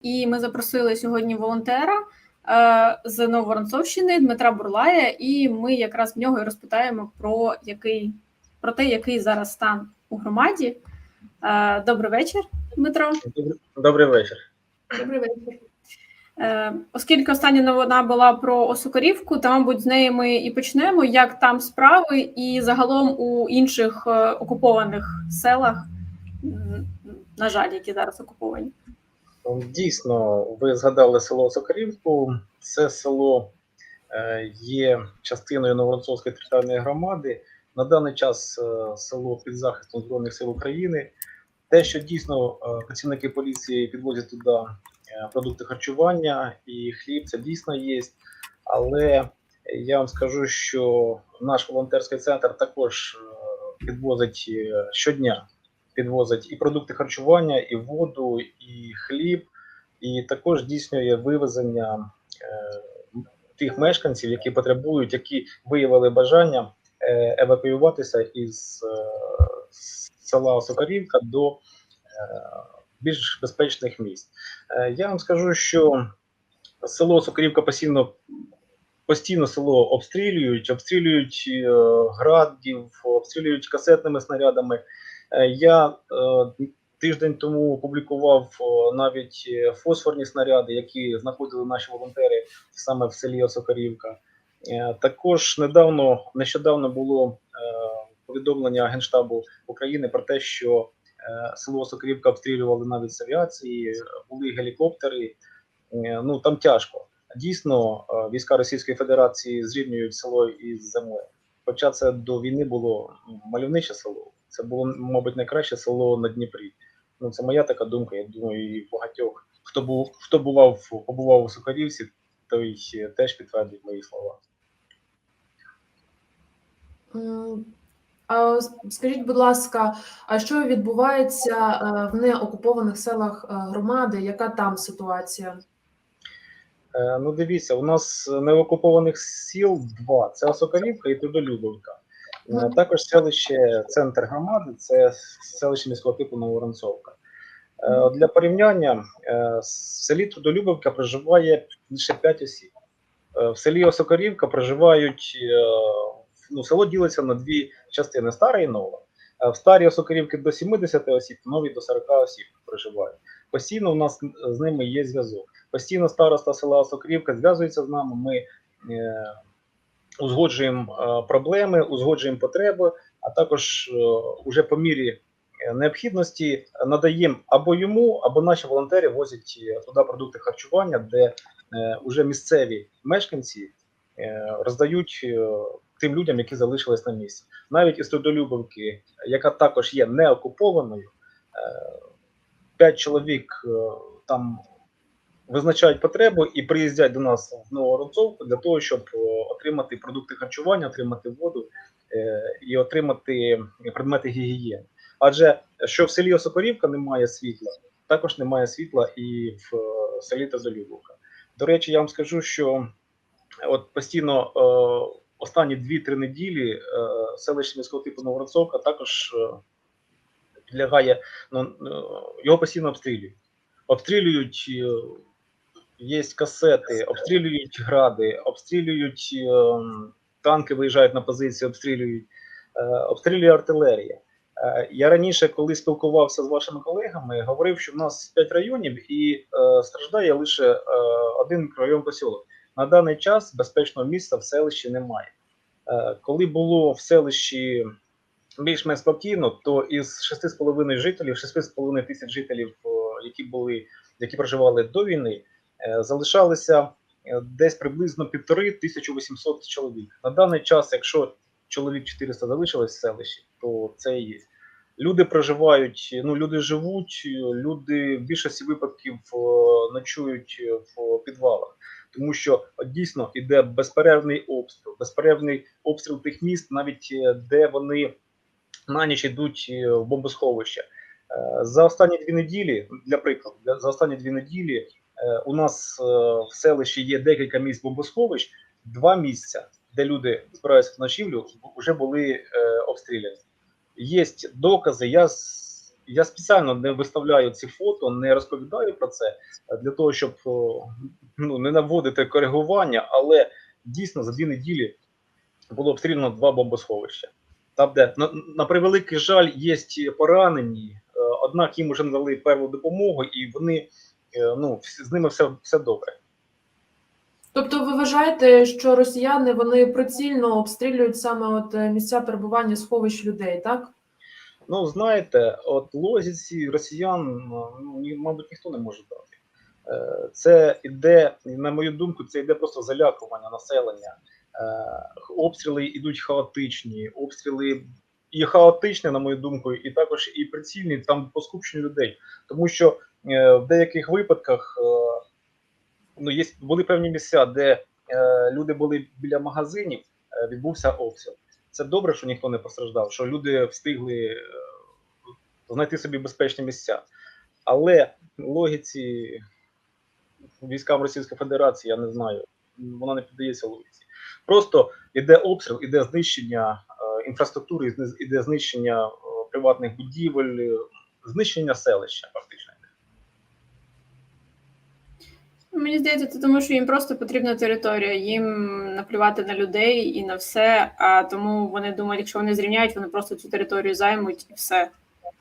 І ми запросили сьогодні волонтера е, з Новоронцовщини Дмитра Бурлая, і ми якраз в нього і розпитаємо про який про те, який зараз стан у громаді. Е, Добрий вечір, Дмитро. Добрий, вечір. Добрий вечір. Е, Оскільки остання новина була про Осокорівку, то, мабуть, з неї ми і почнемо. Як там справи, і загалом у інших окупованих селах, на жаль, які зараз окуповані. Дійсно, ви згадали село Сокарівку. Це село е, є частиною Новоронцовської територіальної громади. На даний час е, село під захистом Збройних сил України. Те, що дійсно е, працівники поліції підвозять туди продукти харчування і хліб, це дійсно є. Але я вам скажу, що наш волонтерський центр також підвозить щодня підвозить і продукти харчування, і воду, і хліб, і також здійснює вивезення е, тих мешканців, які потребують, які виявили бажання е, евакуюватися із е, села Сокарівка до більш безпечних місць. Я вам скажу, що село Сокарівка постійно. Постійно село обстрілюють, обстрілюють е, градів, обстрілюють касетними снарядами. Е, Я е, тиждень тому опублікував навіть е, фосфорні снаряди, які знаходили наші волонтери саме в селі Осокарівка. Також недавно нещодавно було повідомлення Генштабу України про те, що село Осокарівка обстрілювали навіть з авіації, були гелікоптери. Ну там тяжко. Дійсно, війська Російської Федерації зрівнюють село із землею. Хоча це до війни було мальовниче село. Це було, мабуть, найкраще село на Дніпрі. Ну, це моя така думка. Я думаю, і багатьох, хто був, хто бував, побував у Сухарівці, той теж підтвердить мої слова. А скажіть, будь ласка, а що відбувається е, в неокупованих селах е, громади? Яка там ситуація? Е, ну, дивіться, у нас неокупованих сіл два: це Осокарівка і Трудолюбовка. Е, Мгм. Також селище центр громади, це селище міського типу Новоронцовка. Е, Для порівняння е, в селі Трудолюбовка проживає лише 5 осіб. Е, В селі Осокорівка проживають, е, ну, село ділиться на дві частини: старе і нове. Е, В старій Осокорівки до 70 осіб, в новій до 40 осіб проживають. Постійно у нас з ними є зв'язок. Постійно староста села Осокрівка зв'язується з нами. Ми е, узгоджуємо е, проблеми, узгоджуємо потреби, а також е, уже по мірі е, необхідності надаємо або йому, або наші волонтери возять туди продукти харчування, де е, уже місцеві мешканці роздають тим людям, які залишились на місці. Навіть із Трудолюбовки, яка також є неокупованою, п'ять чоловік там визначають потребу і приїздять до нас в Новоронцовку для того, щоб е, отримати продукти харчування, отримати воду е, і отримати предмети гігієни. Адже що в селі Осокорівка немає світла, також немає світла і в е, селі Тазолюбовка. До речі, я вам скажу, що от постійно останні 2-3 неділі селище міського типу Новоронцовка також підлягає, ну, його постійно обстрілюють. Обстрілюють, є касети, обстрілюють гради, обстрілюють е, танки, виїжджають на позиції, обстрілюють, е, обстрілює артилерія. Е, Я раніше, коли спілкувався з вашими колегами, говорив, що в нас 5 районів і е, страждає лише е, один мікрорайон посілок. На даний час безпечного місця в селищі немає. Е, коли було в селищі більш-менш спокійно, то із 6,5 жителів, 6,5 тисяч жителів, які були, які проживали до війни, е, залишалися е, десь приблизно півтори 1800 чоловік. На даний час, якщо чоловік 400 залишилось в селищі, то це і є. Люди проживають, ну люди живуть, люди в більшості випадків ночують в підвалах, тому що дійсно іде безперервний обстріл, безперервний обстріл тих міст, навіть е, де вони на ніч йдуть е, в бомбосховище. Е, За останні дві неділі, для прикладу, за останні дві неділі е, у нас е, в селищі є декілька місць бомбосховищ, два місця, де люди збираються в ночівлю, вже були е, обстріляні. Є докази. Я я спеціально не виставляю ці фото, не розповідаю про це е, для того, щоб ну, не наводити коригування, але дійсно за дві неділі було обстріляно два бомбосховища. Там, де на, на превеликий жаль, є поранені, е, однак їм вже надали перву допомогу, і вони е, ну, з ними все, все добре. Тобто, ви вважаєте, що росіяни вони прицільно обстрілюють саме от е, місця перебування сховищ людей, так? Ну, знаєте, от логіці росіян, ну, ні- мабуть, ніхто не може дати. Е, Це іде, на мою думку, це йде просто залякування населення. Е, Обстріли йдуть хаотичні, обстріли і хаотичні, на мою думку, і також і прицільні там по скупченню людей. Тому що е, в деяких випадках е, ну, є, були певні місця, де е, люди були біля магазинів, е, відбувся обстріл. Це добре, що ніхто не постраждав, що люди встигли е, знайти собі безпечні місця. Але логіці військам Російської Федерації, я не знаю, вона не піддається логіці. Просто іде обстріл, іде знищення е, інфраструктури, іде знищення е, приватних будівель, е, знищення селища, Мені здається, це тому, що їм просто потрібна територія, їм наплювати на людей і на все. А тому вони думають, якщо вони зрівняють, вони просто цю територію займуть і все.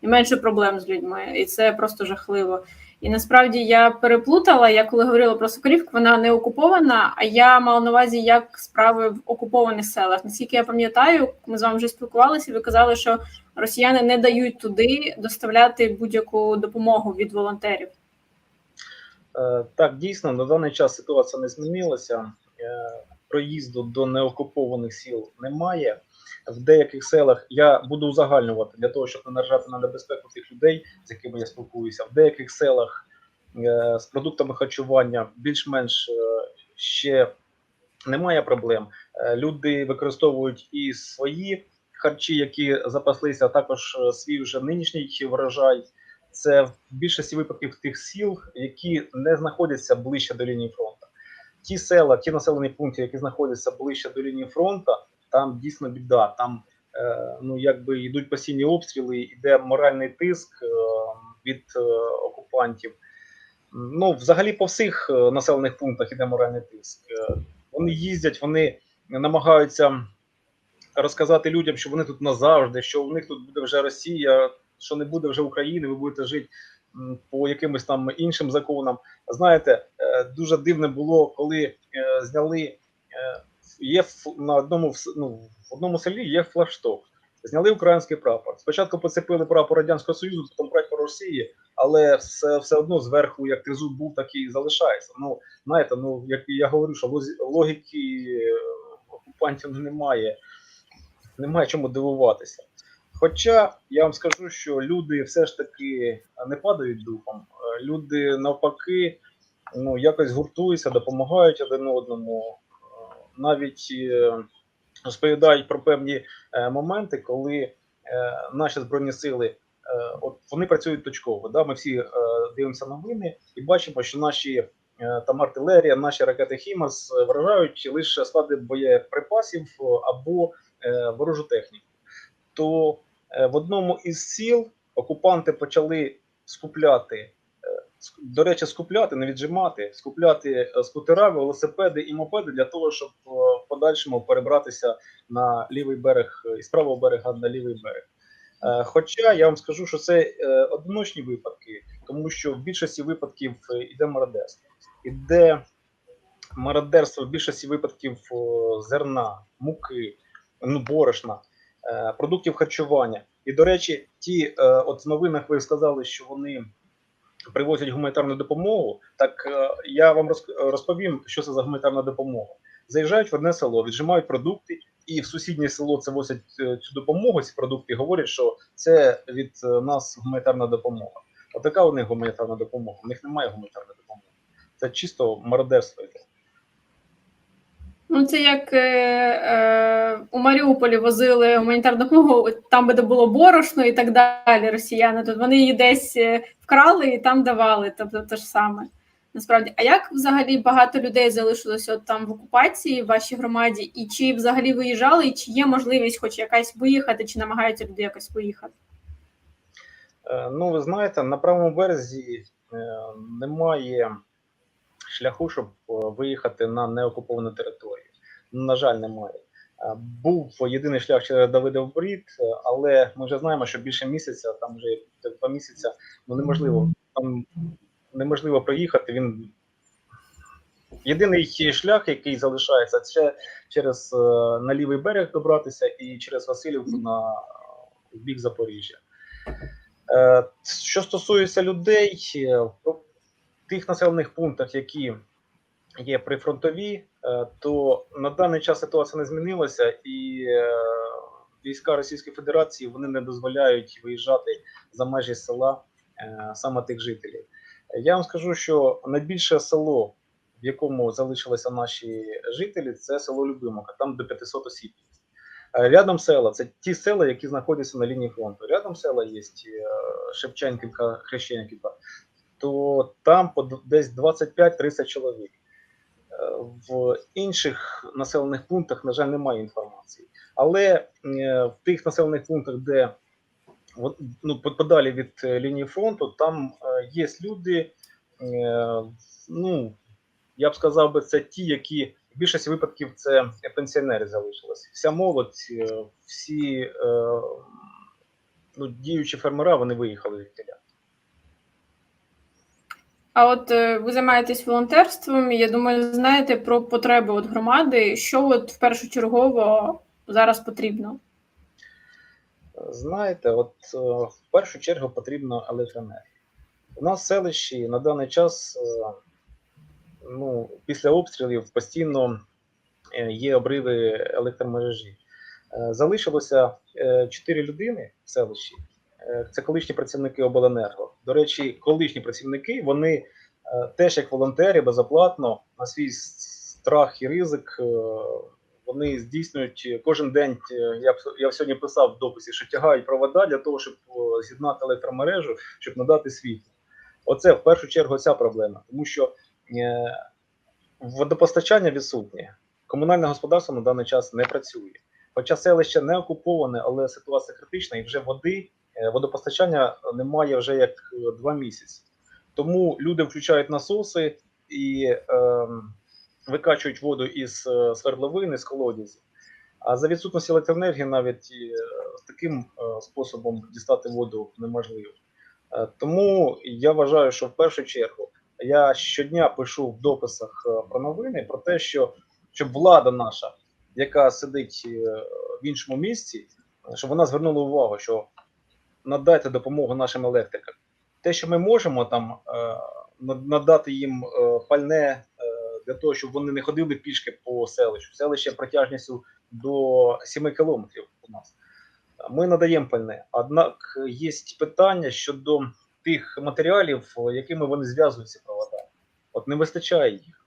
І менше проблем з людьми. І це просто жахливо. І насправді я переплутала. Я коли говорила про Соколівку, вона не окупована, а я мала на увазі, як справи в окупованих селах. Наскільки я пам'ятаю, ми з вами вже спілкувалися. Ви казали, що росіяни не дають туди доставляти будь-яку допомогу від волонтерів. Е, Так, дійсно, на даний час ситуація не змінилася. Е, Проїзду до неокупованих сіл немає. В деяких селах я буду узагальнювати для того, щоб не наражати на небезпеку тих людей, з якими я спілкуюся. В деяких селах е, з продуктами харчування більш-менш ще немає проблем. Люди використовують і свої харчі, які запаслися, а також свій вже нинішній врожай це в більшості випадків тих сіл, які не знаходяться ближче до лінії фронту. Ті села, ті населені пункти, які знаходяться ближче до лінії фронту, там дійсно біда. Там е, ну якби йдуть постійні обстріли, йде моральний тиск е, від е, окупантів. Ну, взагалі, по всіх е, населених пунктах іде моральний тиск. Е, вони їздять, вони намагаються розказати людям, що вони тут назавжди, що у них тут буде вже Росія, що не буде вже України, ви будете жити по якимось там іншим законам. Знаєте, е, дуже дивне було, коли е, зняли е, є на одному ну, в одному селі є флагшток. Зняли український прапор. Спочатку поцепили прапор Радянського Союзу, потім прапор Росії, але все, все одно зверху, як тризуб був, так і залишається. Ну, знаєте, ну як я говорю, що логіки окупантів немає, немає чому дивуватися. Хоча я вам скажу, що люди все ж таки не падають духом. Е, Люди навпаки, ну якось гуртуються, допомагають один одному. Е, Навіть е, розповідають про певні моменти, коли наші збройні сили от вони працюють точково. Да? Ми всі дивимося новини і бачимо, що наші там артилерія, наші ракети Хімарс е, вражають лише склади боєприпасів або ворожу техніку. То в одному із сіл окупанти почали скупляти. е, До речі, скупляти, не віджимати, скупляти е, скутера, велосипеди і мопеди для того, щоб е, в подальшому перебратися на лівий берег е, із правого берега на лівий берег. Е, Хоча я вам скажу, що це е, одиночні випадки, тому що в більшості випадків е, іде мародерство. Іде мародерство в більшості випадків зерна, муки, ну, борошна, е, продуктів харчування. І, до речі, ті, е, от в новинах ви сказали, що вони привозять гуманітарну допомогу. Так е, я вам розповім, що це за гуманітарна допомога. Заїжджають в одне село, віджимають продукти, і в сусіднє село це возять е, цю допомогу, ці продукти, говорять, що це від е, нас гуманітарна допомога. Отака у них гуманітарна допомога. У них немає гуманітарної допомоги. Це чисто мародерство йде. Ну, це як е, е, у Маріуполі возили гуманітарну допомогу, там де було борошно і так далі. Росіяни тут вони її десь е, вкрали і там давали. Тобто те ж саме. Насправді, а як взагалі багато людей залишилося от там в окупації в вашій громаді, і чи взагалі виїжджали, і чи є можливість, хоч якась виїхати, чи намагаються люди якось виїхати? Е, Ну, ви знаєте, на правому березі е, немає шляху, щоб е, виїхати на неокуповану територію. На жаль, немає. Е, Був єдиний шлях через Давидов Брід, е, але ми вже знаємо, що більше місяця, там вже два місяця, ну неможливо. Там неможливо проїхати. Він єдиний шлях, який залишається, це через на лівий берег добратися і через Васильівку на бік Запоріжжя. Що стосується людей, тих населених пунктах, які є прифронтові, е, то на даний час ситуація не змінилася, і е, війська Російської Федерації вони не дозволяють виїжджати за межі села е, саме тих жителів. Я вам скажу, що найбільше село, в якому залишилися наші жителі, це село Любимовка, там до 500 осіб. Рядом села це ті села, які знаходяться на лінії фронту. Рядом села є Шевченківка, Хрещенківка, то там десь 25-30 чоловік. Е, В інших населених пунктах, на жаль, немає інформації. Але е, в тих населених пунктах, де ну, подалі від е, лінії фронту, там є люди, ну, я б сказав би, це ті, які в більшості випадків це пенсіонери залишилися. Вся молодь, всі ну, діючі фермера, вони виїхали від тіля. А от е, ви займаєтесь волонтерством, я думаю, знаєте про потреби от громади, що от в першочергово зараз потрібно. Знаєте, от е, в першу чергу потрібна електроенергія. У нас в селищі на даний час е, ну, після обстрілів постійно є обриви електромережі. Залишилося 4 людини в селищі. Е, Це колишні працівники обленерго. До речі, колишні працівники вони е, теж як волонтери безоплатно на свій страх і ризик. е, Вони здійснюють кожен день. Я я сьогодні писав в дописі, що тягають провода для того, щоб з'єднати електромережу, щоб надати світло. Оце в першу чергу ця проблема, тому що водопостачання відсутнє. Комунальне господарство на даний час не працює. Хоча селище не окуповане, але ситуація критична, і вже води, водопостачання немає вже як е, два місяці. Тому люди включають насоси і е, викачують воду із е, свердловини, з колодязів. А за відсутності електроенергії навіть і, е, з таким е, способом дістати воду неможливо. Е, Тому я вважаю, що в першу чергу я щодня пишу в дописах е, про новини про те, що щоб влада наша, яка сидить е, в іншому місці, е, щоб вона звернула увагу, що надайте допомогу нашим електрикам. Те, що ми можемо там е, надати їм е, пальне е, для того, щоб вони не ходили пішки по селищу. Селище протяжністю до 7 кілометрів у нас. Ми надаємо пальне. Однак є питання щодо тих матеріалів, якими вони зв'язують ці провода. От не вистачає їх.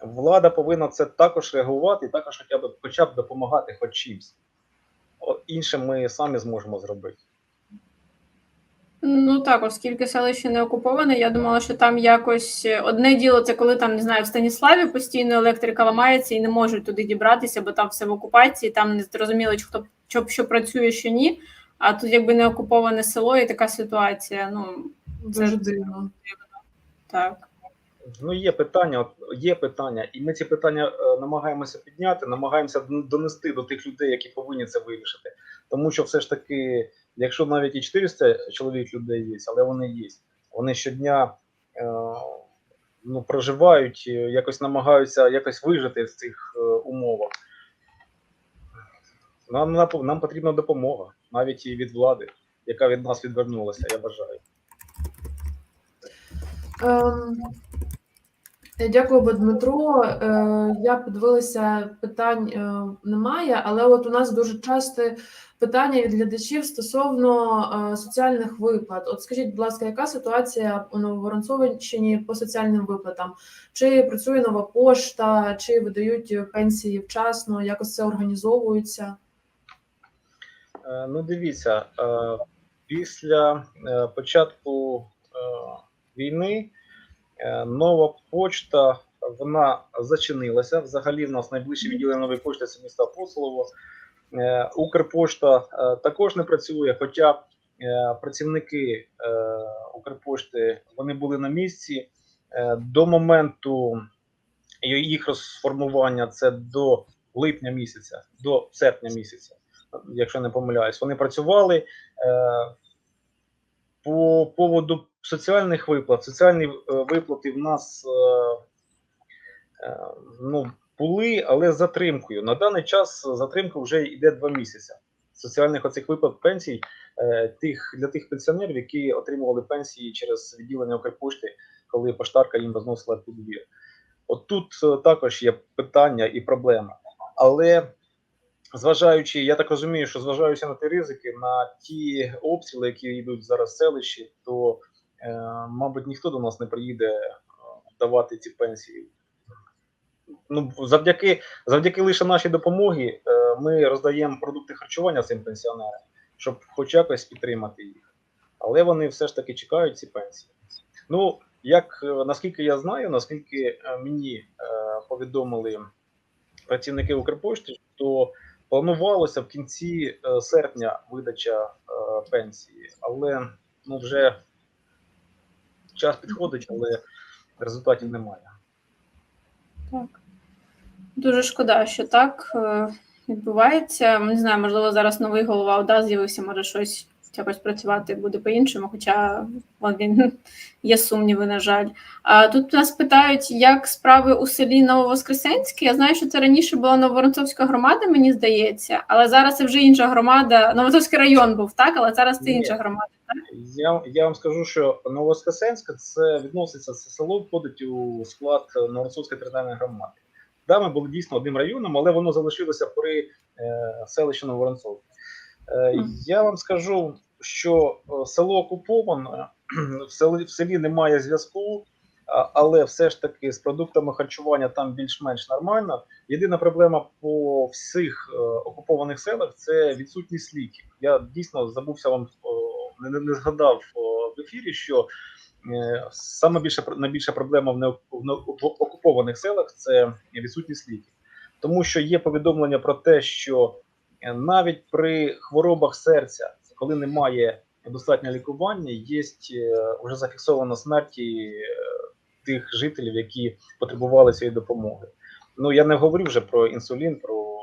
Влада повинна це також реагувати і також хоча б, хоча б допомагати хоч чимсь. От інше ми самі зможемо зробити. Ну так, оскільки селище не окуповане, я думала, що там якось е, одне діло це коли там не знаю, в Станіславі постійно електрика ламається і не можуть туди дібратися, бо там все в окупації, там не зрозуміло, чи хто що, що працює, що ні. А тут якби не окуповане село і така ситуація. Ну Дуже дивно. так. Ну, є питання, є питання, і ми ці питання е, намагаємося підняти, намагаємося донести до тих людей, які повинні це вирішити. Тому що все ж таки, якщо навіть і 400 чоловік людей є, але вони є, вони щодня е, ну, проживають, е, якось намагаються якось вижити в цих е, умовах. Нам, нам, потрібна допомога, навіть і від влади, яка від нас відвернулася, я. Ем, е, Дякую, Дмитро. Я подивилася, питань немає, але от у нас дуже часте питання від глядачів стосовно е, соціальних виплат. От скажіть, будь ласка, яка ситуація у Нововоронцовичині по соціальним виплатам? Чи працює нова пошта, чи видають пенсії вчасно? Якось це організовується? Е, Ну, дивіться, е, після початку війни нова почта вона зачинилася. Взагалі, в нас найближче відділення нової пошти це місто Апостолово. Е, Укрпошта е, також не працює, хоча е, працівники Укрпошти вони були на місці до моменту їх розформування. Це до липня місяця, до серпня місяця, якщо не помиляюсь. Вони працювали по поводу соціальних виплат. Соціальні виплати в нас ну, були, але з затримкою. На даний час затримка вже йде два місяці. Соціальних оцих виплат пенсій е, тих для тих пенсіонерів, які отримували пенсії через відділення Укрпошти, коли поштарка їм розносила підвір. От тут е, також є питання і проблема. Але зважаючи, я так розумію, що зважаючи на ті ризики, на ті обстріли, які йдуть зараз в селищі, то, е, мабуть, ніхто до нас не приїде давати ці пенсії. Ну, завдяки, завдяки лише нашій допомогі е, ми роздаємо продукти харчування цим пенсіонерам, щоб хоч якось підтримати їх. Але вони все ж таки чекають ці пенсії. Ну, як е, наскільки я знаю, наскільки е, мені повідомили працівники Укрпошти, то планувалося в кінці серпня видача пенсії, але ну вже час підходить, але результатів немає. Так. Дуже шкода, що так е, відбувається. Не знаю, можливо, зараз новий голова ОДА з'явився, може щось якось працювати буде по-іншому, хоча він є сумніви, на жаль. А тут нас питають, як справи у селі Нововоскресенське. Я знаю, що це раніше була Нововоронцовська громада, мені здається, але зараз це вже інша громада. Нововоронцовський район був, так, але зараз це інша громада. Я, я вам скажу, що Новоскресенська це відноситься це село, входить у склад Новоросовської територіальної громади. Да, ми були дійсно одним районом, але воно залишилося при е, селищі Новоронцов. Е, я вам скажу, що е, село окуповане, в селі, в селі немає зв'язку, але все ж таки з продуктами харчування там більш-менш нормально. Єдина проблема по всіх е, окупованих селах це відсутність ліків. Я дійсно забувся вам о, не, не, згадав о, в ефірі, що е, саме більша найбільша проблема в, не- окупованих селах це відсутність ліків, тому що є повідомлення про те, що е, навіть при хворобах серця, коли немає достатньо лікування, є вже зафіксовано смерті е, тих жителів, які потребували цієї допомоги. Ну я не говорю вже про інсулін, про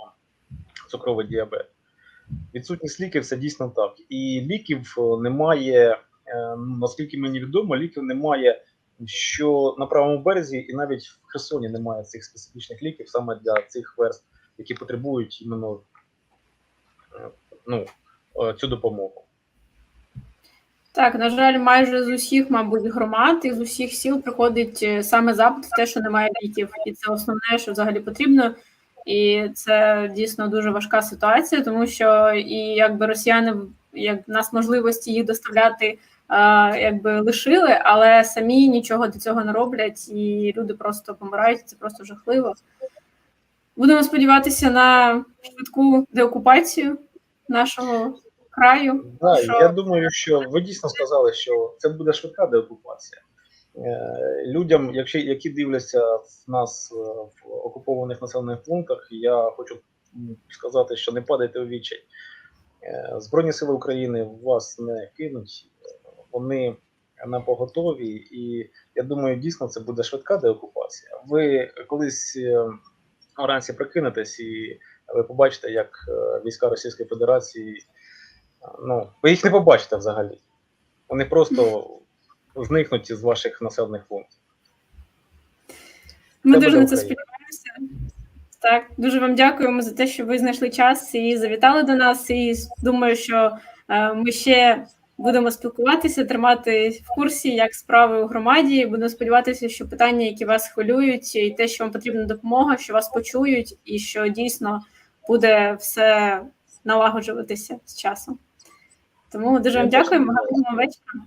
цукровий діабет. Відсутність ліків це дійсно так. І ліків е, немає, е, наскільки мені відомо, ліків немає, що на правому березі, і навіть в Херсоні немає цих специфічних ліків саме для цих верст, які потребують іменно е, ну, е, цю допомогу. Так, на жаль, майже з усіх, мабуть, громад і з усіх сіл приходить е, саме запит в те, що немає ліків, і це основне, що взагалі потрібно. І це дійсно дуже важка ситуація, тому що і якби росіяни як в нас можливості їх доставляти, якби лишили, але самі нічого для цього не роблять, і люди просто помирають. Це просто жахливо. Будемо сподіватися на швидку деокупацію нашого краю. Да, Що? я думаю, що ви дійсно сказали, що це буде швидка деокупація. Е, Людям, якщо які дивляться в нас е, в окупованих населених пунктах, я хочу сказати, що не падайте у відчай. Е, Збройні сили України вас не кинуть, вони на поготові, і я думаю, дійсно це буде швидка деокупація. Ви колись е, вранці прикинетесь і ви побачите, як е, війська Російської Федерації ну, ви їх не побачите взагалі. Вони просто зникнуть з ваших населених пунктів. Ми Це дуже на це сподіваємося. Так, дуже вам дякуємо за те, що ви знайшли час і завітали до нас. І думаю, що е, ми ще будемо спілкуватися, тримати в курсі, як справи у громаді. Будемо сподіватися, що питання, які вас хвилюють, і те, що вам потрібна допомога, що вас почують, і що дійсно буде все налагоджуватися з часом. Тому дуже вам дякуємо. Гарного вечора.